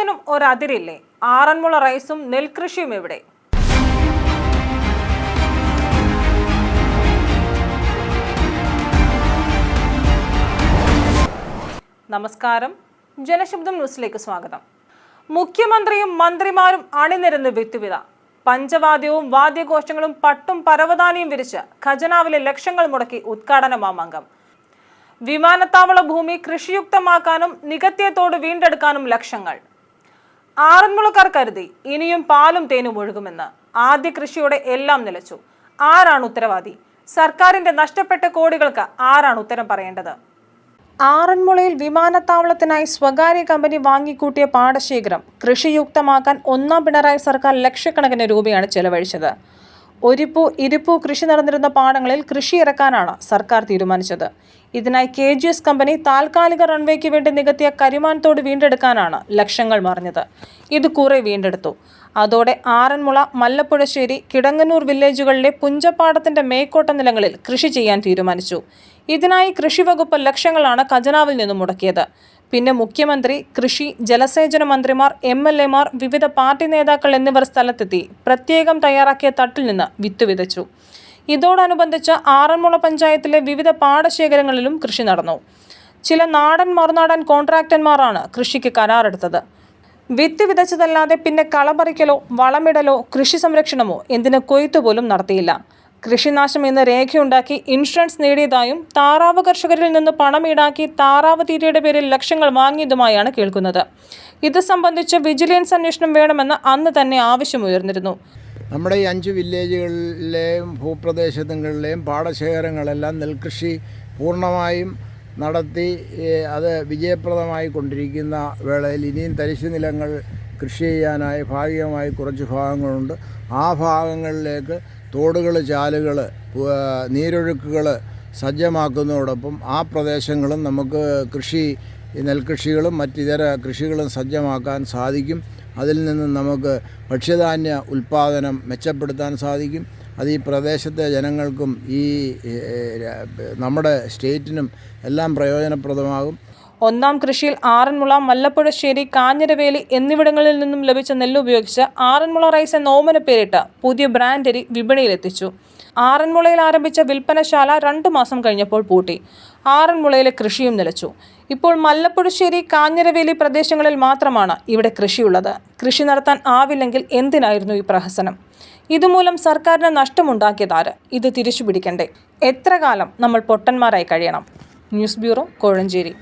ഓരോന്നിനും ഒരതിരില്ലേ? ആറന്മുള റൈസും നെൽകൃഷിയും ഇവിടെ നമസ്കാരം. ജനശബ്ദം ന്യൂസിലേക്ക് സ്വാഗതം. മുഖ്യമന്ത്രിയും മന്ത്രിമാരും അണിനിരന്ന് വിത്തുവിത പഞ്ചവാദ്യവും വാദ്യഘോഷങ്ങളും പട്ടും പരവതാനിയും വിരിച്ച് ഖജനാവിലെ ലക്ഷങ്ങൾ മുടക്കി ഉദ്ഘാടന മാമാങ്കം വിമാനത്താവള ഭൂമി കൃഷിയുക്തമാക്കാനും നികത്തിയത്തോട് വീണ്ടെടുക്കാനും ലക്ഷങ്ങൾ. ആറന്മുളക്കാർ കരുതി ഇനിയും പാലും തേനും ഒഴുകുമെന്ന് ആദ്യ കൃഷിയോടെ എല്ലാം നിലച്ചു. ആരാണ് ഉത്തരവാദി? സർക്കാരിന്റെ നഷ്ടപ്പെട്ട കോടികൾക്ക് ആരാണ് ഉത്തരം പറയേണ്ടത്? ആറന്മുളയിൽ വിമാനത്താവളത്തിനായി സ്വകാര്യ കമ്പനി വാങ്ങിക്കൂട്ടിയ പാടശേഖരം കൃഷിയുക്തമാക്കാൻ ഒന്നാം പിണറായി സർക്കാർ ലക്ഷക്കണക്കിന് രൂപയാണ് ചെലവഴിച്ചത്. ഒരിപ്പൂ ഇരുപ്പൂ കൃഷി നടന്നിരുന്ന പാടങ്ങളിൽ കൃഷി ഇറക്കാനാണ് സർക്കാർ തീരുമാനിച്ചത്. ഇതിനായി കെ ജി എസ് കമ്പനി താൽക്കാലിക റൺവേക്ക് വേണ്ടി നികത്തിയ കരിമാനത്തോട് വീണ്ടെടുക്കാനാണ് ലക്ഷങ്ങൾ മറിഞ്ഞത്. ഇത് കുറെ വീണ്ടെടുത്തു. അതോടെ ആറന്മുള മല്ലപ്പുഴശ്ശേരി കിടങ്ങനൂർ വില്ലേജുകളിലെ പുഞ്ചപ്പാടത്തിന്റെ മേക്കോട്ട നിലങ്ങളിൽ കൃഷി ചെയ്യാൻ തീരുമാനിച്ചു. ഇതിനായി കൃഷിവകുപ്പ് ലക്ഷങ്ങളാണ് ഖജനാവിൽ നിന്നും മുടക്കിയത്. പിന്നെ മുഖ്യമന്ത്രി കൃഷി ജലസേചന മന്ത്രിമാർ എം എൽ എമാർ വിവിധ പാർട്ടി നേതാക്കൾ എന്നിവർ സ്ഥലത്തെത്തി പ്രത്യേകം തയ്യാറാക്കിയ തട്ടിൽ നിന്ന് വിത്ത് വിതച്ചു. ഇതോടനുബന്ധിച്ച് ആറന്മുള പഞ്ചായത്തിലെ വിവിധ പാടശേഖരങ്ങളിലും കൃഷി നടന്നു. ചില നാടൻ മറുനാടൻ കോൺട്രാക്ടർമാരാണ് കൃഷിക്ക് കരാറെടുത്തത്. വിത്ത് വിതച്ചതല്ലാതെ പിന്നെ കളപറിക്കലോ വളമിടലോ കൃഷി സംരക്ഷണമോ എന്തിന് കൊയ്ത്തു പോലും നടത്തിയില്ല. കൃഷിനാശം എന്ന രേഖയുണ്ടാക്കി ഇൻഷുറൻസ് നേടിയതായും താറാവ് കർഷകരിൽ നിന്ന് പണം ഈടാക്കി താറാവ് തീറ്റയുടെ പേരിൽ ലക്ഷങ്ങൾ വാങ്ങിയതുമായാണ് കേൾക്കുന്നത്. ഇത് സംബന്ധിച്ച് വിജിലൻസ് അന്വേഷണം വേണമെന്ന് അന്ന് തന്നെ ആവശ്യമുയർന്നിരുന്നു നമ്മുടെ ഈ അഞ്ച് വില്ലേജുകളിലെയും ഭൂപ്രദേശങ്ങളിലെയും പാടശേഖരങ്ങളെല്ലാം നെൽകൃഷി പൂർണമായും നടത്തി അത് വിജയപ്രദമായി കൊണ്ടിരിക്കുന്ന വേളയിൽ ഇനിയും തരിശു നിലങ്ങൾ കൃഷി ചെയ്യാനായി ഭാഗികമായി കുറച്ച് ഭാഗങ്ങളുണ്ട്. ആ ഭാഗങ്ങളിലേക്ക് തോടുകൾ ചാലുകൾ നീരൊഴുക്കുകൾ സജ്ജമാക്കുന്നതോടൊപ്പം ആ പ്രദേശങ്ങളും നമുക്ക് കൃഷി നെൽകൃഷികളും മറ്റിതര കൃഷികളും സജ്ജമാക്കാൻ സാധിക്കും. അതിൽ നിന്ന് നമുക്ക് ഭക്ഷ്യധാന്യ ഉൽപ്പാദനം മെച്ചപ്പെടുത്താൻ സാധിക്കും. അത് ഈ പ്രദേശത്തെ ജനങ്ങൾക്കും ഈ നമ്മുടെ സ്റ്റേറ്റിനും എല്ലാം പ്രയോജനപ്രദമാകും. ഒന്നാം കൃഷിയിൽ ആറന്മുള മല്ലപ്പുഴശ്ശേരി കാഞ്ഞിരവേലി എന്നിവിടങ്ങളിൽ നിന്നും ലഭിച്ച നെല്ല് ഉപയോഗിച്ച് ആറന്മുള റൈസ് എന്ന ഓമന പേരിട്ട് പുതിയ ബ്രാൻഡരി വിപണിയിലെത്തിച്ചു. ആറന്മുളയിൽ ആരംഭിച്ച വിൽപ്പനശാല രണ്ടു മാസം കഴിഞ്ഞപ്പോൾ പൂട്ടി. ആറന്മുളയിലെ കൃഷിയും നിലച്ചു. ഇപ്പോൾ മല്ലപ്പുഴശ്ശേരി കാഞ്ഞിരവേലി പ്രദേശങ്ങളിൽ മാത്രമാണ് ഇവിടെ കൃഷിയുള്ളത്. കൃഷി നടത്താൻ ആവില്ലെങ്കിൽ എന്തിനായിരുന്നു ഈ പ്രഹസനം? ഇതുമൂലം സർക്കാരിന് നഷ്ടമുണ്ടാക്കിയതാര്? ഇത് തിരിച്ചു പിടിക്കണ്ടേ എത്ര കാലം നമ്മൾ പൊട്ടന്മാരായി കഴിയണം? News bureau Kozhencherry.